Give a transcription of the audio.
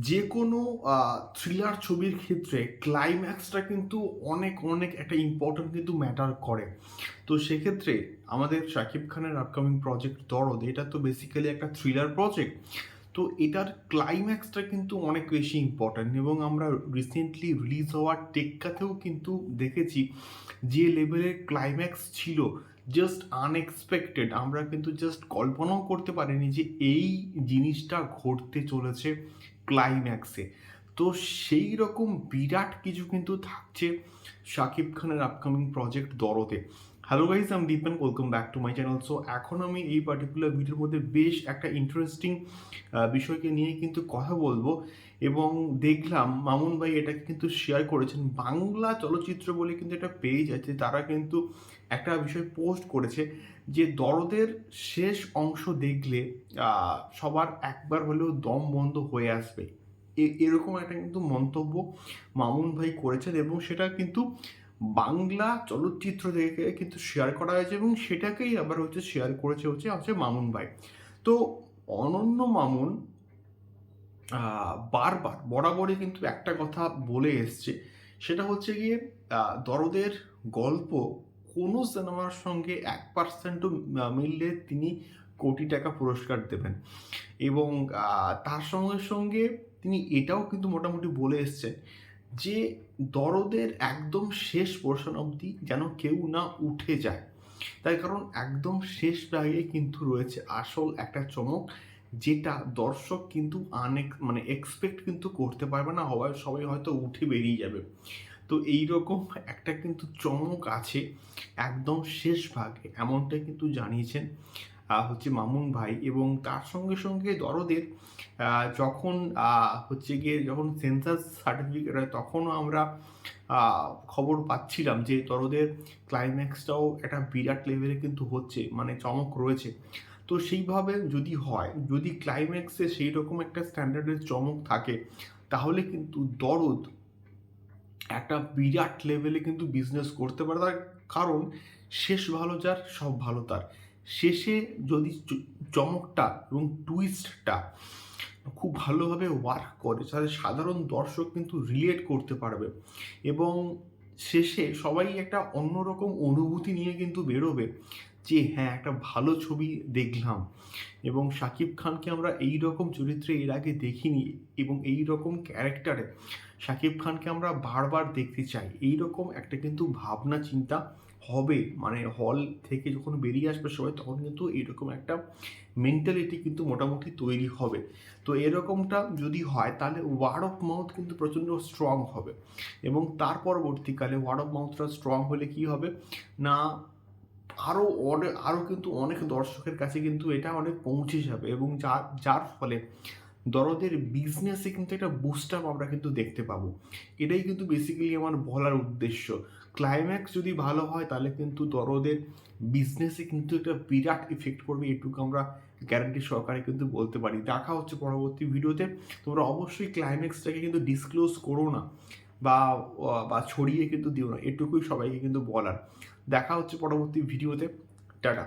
যে কোনো থ্রিলার ছবির ক্ষেত্রে ক্লাইম্যাক্সটা কিন্তু অনেক অনেক একটা ইম্পর্টেন্ট কিন্তু ম্যাটার করে। তো সেক্ষেত্রে আমাদের শাকিব খানের আপকামিং প্রজেক্ট দরদ এটা তো বেসিক্যালি একটা থ্রিলার প্রজেক্ট তো এটার ক্লাইম্যাক্সটা কিন্তু অনেক বেশি ইম্পর্ট্যান্ট এবং আমরা রিসেন্টলি রিলিজ হওয়ার টেক্কাতেও কিন্তু দেখেছি যে লেভেলের ক্লাইম্যাক্স ছিল জাস্ট আনএক্সপেক্টেড আমরা কিন্তু জাস্ট কল্পনাও করতে পারিনি যে এই জিনিসটা ঘটতে চলেছে ক্লাইম্যাক্সে তো সেই রকম বিরাট কিছু কিন্তু থাকছে শাকিব খানের upcoming project দরদে। Hello guys I'm Dipen welcome back to my channel so এখন আমি এই পার্টিকুলার ভিডিওর মধ্যে বেশ একটা ইন্টারেস্টিং বিষয়কে নিয়ে কিন্তু কথা বলব এবং দেখলাম মামুন ভাই এটাকে কিন্তু শেয়ার করেছেন। বাংলা চলচ্চিত্র বলে কিন্তু একটা পেজ আছে, তারা কিন্তু একটা বিষয় পোস্ট করেছে যে দরদের শেষ অংশ দেখলে সবার একবার হলেও দম বন্ধ হয়ে আসবে। এরকম একটা কিন্তু মন্তব্য মামুন ভাই করেছেন এবং সেটা কিন্তু বাংলা চলচ্চিত্র থেকে কিন্তু শেয়ার করা হয়েছে এবং সেটাকেই আবার হচ্ছে শেয়ার করেছে হচ্ছে হচ্ছে মামুন ভাই। তো অনন্য মামুন বারবার, বরাবরই কিন্তু একটা কথা বলে এসছে। সেটা হচ্ছে গিয়ে দরদের গল্প কোনো সিনেমার সঙ্গে এক পার্সেন্টও মিললে তিনি কোটি টাকা পুরস্কার দেবেন। এবং তার সঙ্গে সঙ্গে তিনি এটাও কিন্তু মোটামুটি বলে এসছেন যে দরদের একদম শেষ পোর্শন অবধি যেন কেউ না উঠে যায়। তাই কারণ একদম শেষ ভাগে কিন্তু রয়েছে আসল একটা চমক, যেটা দর্শক কিন্তু আনেক মানে এক্সপেক্ট কিন্তু করতে পারবে না, হওয়ায় সবাই হয়তো উঠে বেরিয়ে যাবে। তো এই রকম একটা কিন্তু চমক আছে, একদম শেষ ভাগে এমনটা কিন্তু জানিয়েছেন হচ্ছে মামুন ভাই এবং তার সঙ্গে সঙ্গে দরদের যখন হচ্ছে গিয়ে যখন সেন্সাস সার্টিফিকেট হয় তখনও আমরা খবর পাচ্ছিলাম যে দরদের ক্লাইম্যাক্সটাও একটা বিরাট লেভেলে কিন্তু হচ্ছে মানে চমক রয়েছে। তো সেইভাবে যদি হয়, যদি ক্লাইম্যাক্সে সেই রকম একটা স্ট্যান্ডার্ডের চমক থাকে, তাহলে কিন্তু দরদ একটা বিরাট লেভেলে কিন্তু বিজনেস করতে পারে। তার কারণ, শেষ ভালো যার, সব ভালো তার। শেষে যদি চমকটা এবং টুইস্টটা খুব ভালোভাবে ওয়ার্ক করে, তাহলে সাধারণ দর্শক কিন্তু রিলেট করতে পারবে এবং শেষে সবাই একটা অন্যরকম অনুভূতি নিয়ে কিন্তু বেরোবে যে হ্যাঁ একটা ভালো ছবি দেখলাম এবং শাকিব খানকে আমরা এই রকম চরিত্রে এর আগে দেখিনি এবং এই রকম ক্যারেক্টারে শাকিব খানকে আমরা বারবার দেখতে চাই। এই রকম একটা কিন্তু ভাবনা চিন্তা হবে। মানে হল থেকে যখন বেরিয়ে আসবে সবাই, তখন কিন্তু এরকম একটা মেন্টালিটি কিন্তু মোটামুটি তৈরি হবে। তো এরকমটা যদি হয়, তাহলে ওয়ার্ড অফ মাউথ কিন্তু প্রচণ্ড স্ট্রং হবে। এবং তার পরবর্তীকালে ওয়ার্ড অফ মাউথটা স্ট্রং হলে কি হবে? না আরও অনেক আরও কিন্তু অনেক দর্শকের কাছে কিন্তু এটা অনেক পৌঁছে যাবে। এবং যার যার ফলে দরদের বিজনেসে কিন্তু একটা বুস্ট আপ আমরা কিন্তু দেখতে পাবো। এটাই কিন্তু বেসিক্যালি আমার বলার উদ্দেশ্য। ক্লাইম্যাক্স যদি ভালো হয়, তাহলে কিন্তু দরদের বিজনেসে কিন্তু একটা বিরাট ইফেক্ট করবে এটুকু আমরা গ্যারান্টি সহকারে কিন্তু বলতে পারি। দেখা হচ্ছে পরবর্তী ভিডিওতে। তোমরা অবশ্যই ক্লাইম্যাক্সটাকে কিন্তু ডিসক্লোজ করো না বা বা ছড়িয়ে কিন্তু দিও না। এটুকুই সবাইকে কিন্তু বলার। দেখা হচ্ছে পরবর্তী ভিডিওতে। টাটা।